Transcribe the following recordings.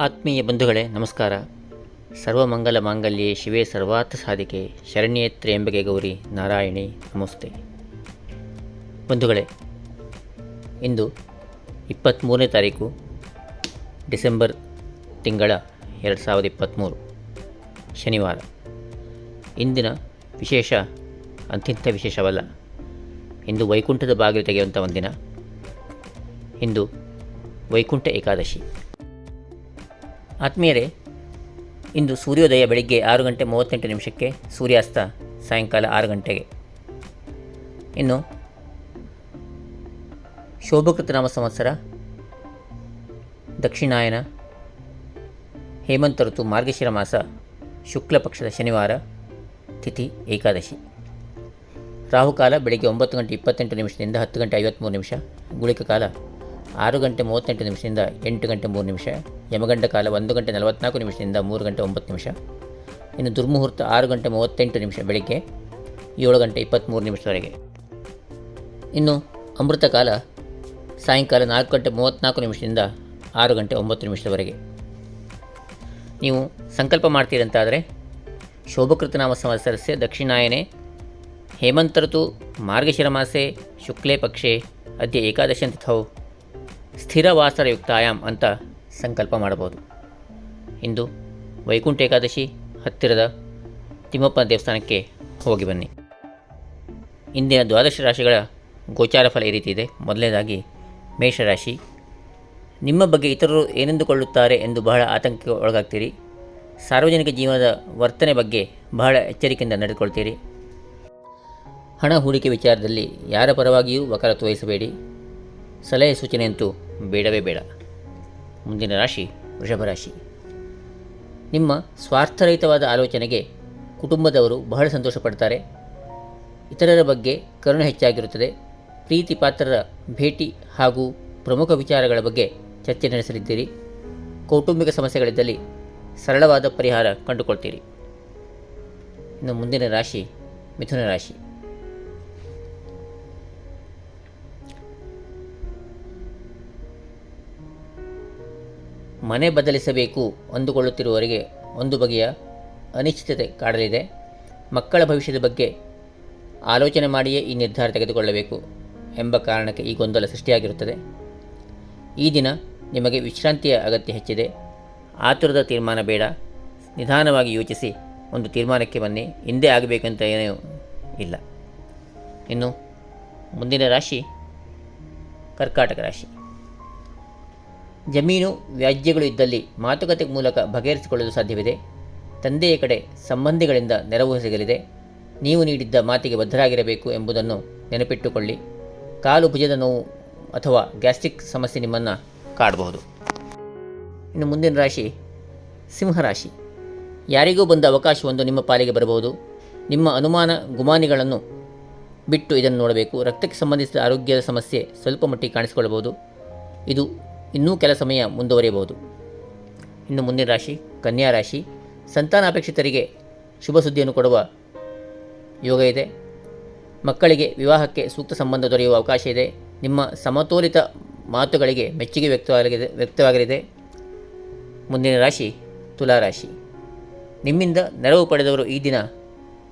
ಆತ್ಮೀಯ ಬಂಧುಗಳೇ, ನಮಸ್ಕಾರ. ಸರ್ವಮಂಗಲ ಮಾಂಗಲ್ಯೆ ಶಿವೇ ಸರ್ವಾರ್ಥ ಸಾಧಿಕೆ ಶರಣ್ಯೇ ಎಂಬಗೆ ಗೌರಿ ನಾರಾಯಣಿ, ನಮಸ್ತೆ. ಬಂಧುಗಳೇ, ಇಂದು ಇಪ್ಪತ್ತ್ಮೂರನೇ ತಾರೀಕು, ಡಿಸೆಂಬರ್ ತಿಂಗಳ ಎರಡು ಸಾವಿರದ ಇಪ್ಪತ್ತ್ಮೂರು ಶನಿವಾರ. ಇಂದಿನ ವಿಶೇಷ ಅತ್ಯಂತ ವಿಶೇಷವಲ್ಲ. ಇಂದು ವೈಕುಂಠದ ಬಾಗಿಲು ತೆಗೆಯುವಂಥ ಒಂದಿನ. ಇಂದು ವೈಕುಂಠ ಏಕಾದಶಿ. ಆತ್ಮೀಯರೇ, ಇಂದು ಸೂರ್ಯೋದಯ ಬೆಳಿಗ್ಗೆ ಆರು ಗಂಟೆ ಮೂವತ್ತೆಂಟು ನಿಮಿಷಕ್ಕೆ ಸೂರ್ಯಾಸ್ತ ಸಾಯಂಕಾಲ ಆರು ಗಂಟೆಗೆ. ಇನ್ನು ಶೋಭಕೃತ ನಾಮ ಸಂವತ್ಸರ, ದಕ್ಷಿಣಾಯನ, ಹೇಮಂತ ಋತು ಮಾರ್ಗಶಿರ ಮಾಸ, ಶುಕ್ಲ ಪಕ್ಷದ ಶನಿವಾರ, ತಿಥಿ ಏಕಾದಶಿ. ರಾಹುಕಾಲ ಬೆಳಗ್ಗೆ ಒಂಬತ್ತು ಗಂಟೆ ಇಪ್ಪತ್ತೆಂಟು ನಿಮಿಷದಿಂದ ಹತ್ತು ಗಂಟೆ ಐವತ್ತ್ಮೂರು ನಿಮಿಷ ಗುಳಿಕ ಕಾಲ ಆರು ಗಂಟೆ ಮೂವತ್ತೆಂಟು ನಿಮಿಷದಿಂದ ಎಂಟು ಗಂಟೆ ಮೂರು ನಿಮಿಷ, ಯಮಗಂಡ ಕಾಲ ಒಂದು ಗಂಟೆ ನಲವತ್ತ್ನಾಲ್ಕು ನಿಮಿಷದಿಂದ ಮೂರು ಗಂಟೆ ಒಂಬತ್ತು ನಿಮಿಷ. ಇನ್ನು ದುರ್ಮುಹೂರ್ತ ಆರು ಗಂಟೆ ಮೂವತ್ತೆಂಟು ನಿಮಿಷ ಬೆಳಗ್ಗೆ ಏಳು ಗಂಟೆ ಇಪ್ಪತ್ತ್ಮೂರು ನಿಮಿಷದವರೆಗೆ. ಇನ್ನು ಅಮೃತ ಕಾಲ ಸಾಯಂಕಾಲ ನಾಲ್ಕು ಗಂಟೆ ಮೂವತ್ತ್ನಾಲ್ಕು ನಿಮಿಷದಿಂದ ಆರು ಗಂಟೆ ಒಂಬತ್ತು ನಿಮಿಷದವರೆಗೆ. ನೀವು ಸಂಕಲ್ಪ ಮಾಡ್ತೀರಂತಾದರೆ ಶೋಭಕೃತನಾಮ ಸಂವತ್ಸರಸ್ಯ ದಕ್ಷಿಣಾಯನೆ ಹೇಮಂತ ಋತು ಮಾರ್ಗಶಿರ ಮಾಸೆ ಶುಕ್ಲೇ ಪಕ್ಷೆ ಅದ್ಯ ಏಕಾದಶಿ ತಿಥೌ ಸ್ಥಿರವಾಸರಯುಕ್ತಾಯಾಮ್ ಅಂತ ಸಂಕಲ್ಪ ಮಾಡಬಹುದು. ಇಂದು ವೈಕುಂಠ ಏಕಾದಶಿ ಹತ್ತಿರದ ತಿಮ್ಮಪ್ಪ ದೇವಸ್ಥಾನಕ್ಕೆ ಹೋಗಿ ಬನ್ನಿ. ಇಂದಿನ ದ್ವಾದಶ ರಾಶಿಗಳ ಗೋಚಾರ ಫಲ ಈ ರೀತಿ ಇದೆ. ಮೊದಲನೇದಾಗಿ ಮೇಷರಾಶಿ. ನಿಮ್ಮ ಬಗ್ಗೆ ಇತರರು ಏನೆಂದುಕೊಳ್ಳುತ್ತಾರೆ ಎಂದು ಬಹಳ ಆತಂಕಕ್ಕೆ ಒಳಗಾಗ್ತೀರಿ. ಸಾರ್ವಜನಿಕ ಜೀವನದ ವರ್ತನೆ ಬಗ್ಗೆ ಬಹಳ ಎಚ್ಚರಿಕೆಯಿಂದ ನಡೆದುಕೊಳ್ತೀರಿ. ಹಣ ಹೂಡಿಕೆ ವಿಚಾರದಲ್ಲಿ ಯಾರ ಪರವಾಗಿಯೂ ವಕಾಲತ್ತು ವಹಿಸಬೇಡಿ. ಸಲಹೆ ಸೂಚನೆಯಂತೂ ಬೇಡವೇ ಬೇಡ. ಮುಂದಿನ ರಾಶಿ ವೃಷಭ ರಾಶಿ. ನಿಮ್ಮ ಸ್ವಾರ್ಥರಹಿತವಾದ ಆಲೋಚನೆಗೆ ಕುಟುಂಬದವರು ಬಹಳ ಸಂತೋಷ ಪಡ್ತಾರೆ ಇತರರ ಬಗ್ಗೆ ಕರುಣೆ ಹೆಚ್ಚಾಗಿರುತ್ತದೆ. ಪ್ರೀತಿ ಪಾತ್ರರ ಭೇಟಿ ಹಾಗೂ ಪ್ರಮುಖ ವಿಚಾರಗಳ ಬಗ್ಗೆ ಚರ್ಚೆ ನಡೆಸಲಿದ್ದೀರಿ. ಕೌಟುಂಬಿಕ ಸಮಸ್ಯೆಗಳಿದ್ದಲ್ಲಿ ಸರಳವಾದ ಪರಿಹಾರ ಕಂಡುಕೊಳ್ತೀರಿ. ಇನ್ನು ಮುಂದಿನ ರಾಶಿ ಮಿಥುನ ರಾಶಿ. ಮನೆ ಬದಲಿಸಬೇಕು ಅಂದುಕೊಳ್ಳುತ್ತಿರುವವರಿಗೆ ಒಂದು ಬಗೆಯ ಅನಿಶ್ಚಿತತೆ ಕಾಡಲಿದೆ. ಮಕ್ಕಳ ಭವಿಷ್ಯದ ಬಗ್ಗೆ ಆಲೋಚನೆ ಮಾಡಿಯೇ ಈ ನಿರ್ಧಾರ ತೆಗೆದುಕೊಳ್ಳಬೇಕು ಎಂಬ ಕಾರಣಕ್ಕೆ ಈ ಗೊಂದಲ ಸೃಷ್ಟಿಯಾಗಿರುತ್ತದೆ. ಈ ದಿನ ನಿಮಗೆ ವಿಶ್ರಾಂತಿಯ ಅಗತ್ಯ ಹೆಚ್ಚಿದೆ. ಆತುರದ ತೀರ್ಮಾನ ಬೇಡ. ನಿಧಾನವಾಗಿ ಯೋಚಿಸಿ ಒಂದು ತೀರ್ಮಾನಕ್ಕೆ ಬನ್ನಿ. ಹಿಂದೆ ಆಗಬೇಕಂತ ಏನೂ ಇಲ್ಲ. ಇನ್ನು ಮುಂದಿನ ರಾಶಿ ಕರ್ಕಾಟಕ ರಾಶಿ. ಜಮೀನು ವ್ಯಾಜ್ಯಗಳು ಇದ್ದಲ್ಲಿ ಮಾತುಕತೆ ಮೂಲಕ ಬಗೆಹರಿಸಿಕೊಳ್ಳಲು ಸಾಧ್ಯವಿದೆ. ತಂದೆಯ ಕಡೆ ಸಂಬಂಧಿಗಳಿಂದ ನೆರವು ಸಿಗಲಿದೆ. ನೀವು ನೀಡಿದ್ದ ಮಾತಿಗೆ ಬದ್ಧರಾಗಿರಬೇಕು ಎಂಬುದನ್ನು ನೆನಪಿಟ್ಟುಕೊಳ್ಳಿ. ಕಾಲು ಭುಜದ ನೋವು ಅಥವಾ ಗ್ಯಾಸ್ಟ್ರಿಕ್ ಸಮಸ್ಯೆ ನಿಮ್ಮನ್ನು ಕಾಡಬಹುದು. ಇನ್ನು ಮುಂದಿನ ರಾಶಿ ಸಿಂಹರಾಶಿ ಯಾರಿಗೂ ಬಂದ ಅವಕಾಶವೊಂದು ನಿಮ್ಮ ಪಾಲಿಗೆ ಬರಬಹುದು. ನಿಮ್ಮ ಅನುಮಾನ, ಗುಮಾನಿಗಳನ್ನು ಬಿಟ್ಟು ಇದನ್ನು ನೋಡಬೇಕು. ರಕ್ತಕ್ಕೆ ಸಂಬಂಧಿಸಿದ ಆರೋಗ್ಯದ ಸಮಸ್ಯೆ ಸ್ವಲ್ಪ ಮಟ್ಟಿಗೆ ಕಾಣಿಸಿಕೊಳ್ಳಬಹುದು. ಇದು ಇನ್ನೂ ಕೆಲ ಸಮಯ ಮುಂದುವರಿಯಬಹುದು. ಇನ್ನು ಮುಂದಿನ ರಾಶಿ, ಕನ್ಯಾ ರಾಶಿ ಸಂತಾನಾಪೇಕ್ಷಿತರಿಗೆ ಶುಭ ಸುದ್ದಿಯನ್ನು ಕೊಡುವ ಯೋಗ ಇದೆ. ಮಕ್ಕಳಿಗೆ ವಿವಾಹಕ್ಕೆ ಸೂಕ್ತ ಸಂಬಂಧ ದೊರೆಯುವ ಅವಕಾಶ ಇದೆ. ನಿಮ್ಮ ಸಮತೋಲಿತ ಮಾತುಗಳಿಗೆ ಮೆಚ್ಚುಗೆ ವ್ಯಕ್ತವಾಗಲಿದೆ ವ್ಯಕ್ತವಾಗಲಿದೆ. ಮುಂದಿನ ರಾಶಿ ತುಲಾರಾಶಿ ನಿಮ್ಮಿಂದ ನೆರವು ಪಡೆದವರು ಈ ದಿನ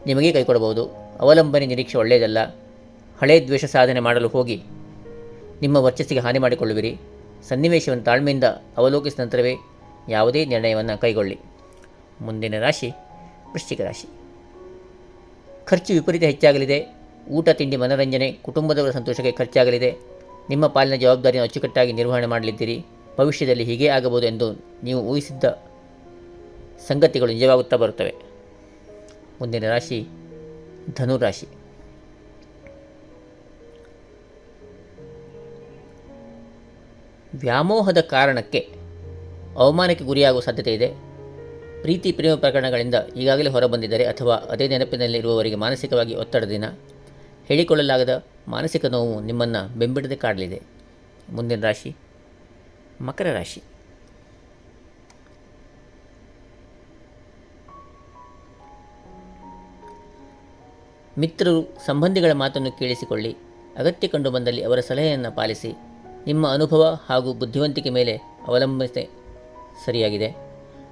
ನಿಮಗೆ ಕೈಕೊಡಬಹುದು ಅವಲಂಬನೆ ನಿರೀಕ್ಷೆ ಒಳ್ಳೆಯದಲ್ಲ. ಹಳೆ ದ್ವೇಷ ಸಾಧನೆ ಮಾಡಲು ಹೋಗಿ ನಿಮ್ಮ ವರ್ಚಸ್ಸಿಗೆ ಹಾನಿ ಮಾಡಿಕೊಳ್ಳುವಿರಿ. ಸನ್ನಿವೇಶವನ್ನು ತಾಳ್ಮೆಯಿಂದ ಅವಲೋಕಿಸಿದ ನಂತರವೇ ಯಾವುದೇ ನಿರ್ಣಯವನ್ನು ಕೈಗೊಳ್ಳಿ. ಮುಂದಿನ ರಾಶಿ ವೃಶ್ಚಿಕ ರಾಶಿ. ಖರ್ಚು ವಿಪರೀತ ಹೆಚ್ಚಾಗಲಿದೆ. ಊಟ, ತಿಂಡಿ, ಮನೋರಂಜನೆ, ಕುಟುಂಬದವರ ಸಂತೋಷಕ್ಕೆ ಖರ್ಚಾಗಲಿದೆ. ನಿಮ್ಮ ಪಾಲಿನ ಜವಾಬ್ದಾರಿಯನ್ನು ಅಚ್ಚುಕಟ್ಟಾಗಿ ನಿರ್ವಹಣೆ ಮಾಡಲಿದ್ದೀರಿ. ಭವಿಷ್ಯದಲ್ಲಿ ಹೀಗೇ ಆಗಬಹುದು ಎಂದು ನೀವು ಊಹಿಸಿದ್ದ ಸಂಗತಿಗಳು ನಿಜವಾಗುತ್ತಾ ಬರುತ್ತವೆ. ಮುಂದಿನ ರಾಶಿ ಧನುರಾಶಿ ವ್ಯಾಮೋಹದ ಕಾರಣಕ್ಕೆ ಅವಮಾನಕ್ಕೆ ಗುರಿಯಾಗುವ ಸಾಧ್ಯತೆ ಇದೆ. ಪ್ರೀತಿ ಪ್ರೇಮ ಪ್ರಕರಣಗಳಿಂದ ಈಗಾಗಲೇ ಹೊರಬಂದಿದ್ದರೆ ಅಥವಾ ಅದೇ ನೆನಪಿನಲ್ಲಿರುವವರಿಗೆ ಮಾನಸಿಕವಾಗಿ ಒತ್ತಡದಿನ ಹೇಳಿಕೊಳ್ಳಲಾಗದ ಮಾನಸಿಕ ನೋವು ನಿಮ್ಮನ್ನು ಬೆಂಬಿಡದೆ ಕಾಡಲಿದೆ. ಮುಂದಿನ ರಾಶಿ, ಮಕರ ರಾಶಿ. ಮಿತ್ರರು ಸಂಬಂಧಿಗಳ ಮಾತನ್ನು ಕೇಳಿಸಿಕೊಳ್ಳಿ, ಅಗತ್ಯ ಕಂಡು ಬಂದಲ್ಲಿ ಅವರ ಸಲಹೆಯನ್ನು ಪಾಲಿಸಿ ನಿಮ್ಮ ಅನುಭವ ಹಾಗೂ ಬುದ್ಧಿವಂತಿಕೆ ಮೇಲೆ ಅವಲಂಬಿಸಿ ಸರಿಯಾಗಿದೆ.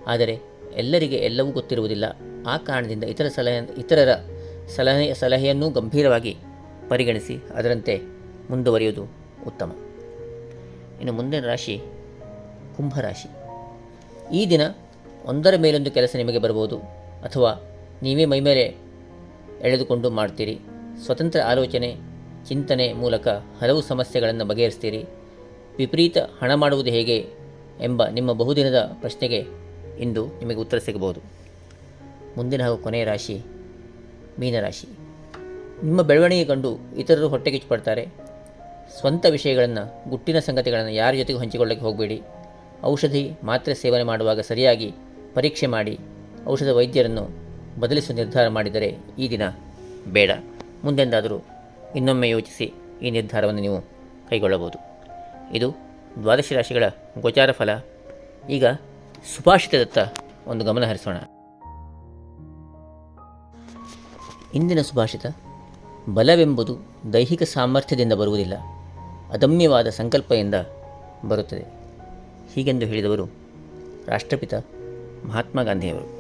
ಆದರೆ ಎಲ್ಲರಿಗೆ ಎಲ್ಲವೂ ಗೊತ್ತಿರುವುದಿಲ್ಲ. ಆ ಕಾರಣದಿಂದ ಇತರ ಸಲಹೆ, ಇತರರ ಸಲಹೆ, ಸಲಹೆಯನ್ನು ಗಂಭೀರವಾಗಿ ಪರಿಗಣಿಸಿ ಅದರಂತೆ ಮುಂದುವರಿಯುವುದು ಉತ್ತಮ. ಇನ್ನು ಮುಂದಿನ ರಾಶಿ ಕುಂಭರಾಶಿ. ಈ ದಿನ ಒಂದರ ಮೇಲೊಂದು ಕೆಲಸ ನಿಮಗೆ ಬರಬಹುದು ಅಥವಾ ನೀವೇ ಮೈಮೇಲೆ ಎಳೆದುಕೊಂಡು ಮಾಡ್ತೀರಿ. ಸ್ವತಂತ್ರ ಆಲೋಚನೆ, ಚಿಂತನೆ ಮೂಲಕ ಹಲವು ಸಮಸ್ಯೆಗಳನ್ನು ಬಗೆಹರಿಸ್ತೀರಿ. ವಿಪರೀತ ಹಣ ಮಾಡುವುದು ಹೇಗೆ ಎಂಬ ನಿಮ್ಮ ಬಹುದಿನದ ಪ್ರಶ್ನೆಗೆ ಇಂದು ನಿಮಗೆ ಉತ್ತರ ಸಿಗಬಹುದು. ಮುಂದಿನ ಹಾಗೂ ಕೊನೆಯ ರಾಶಿ ಮೀನರಾಶಿ. ನಿಮ್ಮ ಬೆಳವಣಿಗೆ ಕಂಡು ಇತರರು ಹೊಟ್ಟೆಕಿಚ್ಚು ಪಡ್ತಾರೆ ಸ್ವಂತ ವಿಷಯಗಳನ್ನು, ಗುಟ್ಟಿನ ಸಂಗತಿಗಳನ್ನು ಯಾರ ಜೊತೆಗೂ ಹಂಚಿಕೊಳ್ಳಕ್ಕೆ ಹೋಗಬೇಡಿ. ಔಷಧಿ ಮಾತ್ರೆ ಸೇವನೆ ಮಾಡುವಾಗ ಸರಿಯಾಗಿ ಪರೀಕ್ಷೆ ಮಾಡಿ ಔಷಧ ವೈದ್ಯರನ್ನು ಬದಲಿಸುವ ನಿರ್ಧಾರ ಮಾಡಿದರೆ ಈ ದಿನ ಬೇಡ. ಮುಂದೆಂದಾದರೂ ಇನ್ನೊಮ್ಮೆ ಯೋಚಿಸಿ ಈ ನಿರ್ಧಾರವನ್ನು ನೀವು ಕೈಗೊಳ್ಳಬಹುದು. ಇದು ದ್ವಾದಶ ರಾಶಿಗಳ ಗೋಚಾರ ಫಲ. ಈಗ ಸುಭಾಷಿತದತ್ತ ಒಂದು ಗಮನ ಹರಿಸೋಣ. ಇಂದಿನ ಸುಭಾಷಿತ, ಬಲವೆಂಬುದು ದೈಹಿಕ ಸಾಮರ್ಥ್ಯದಿಂದ ಬರುವುದಿಲ್ಲ, ಅದಮ್ಯವಾದ ಸಂಕಲ್ಪದಿಂದ ಬರುತ್ತದೆ. ಹೀಗೆಂದು ಹೇಳಿದವರು ರಾಷ್ಟ್ರಪಿತ ಮಹಾತ್ಮ ಗಾಂಧಿಯವರು.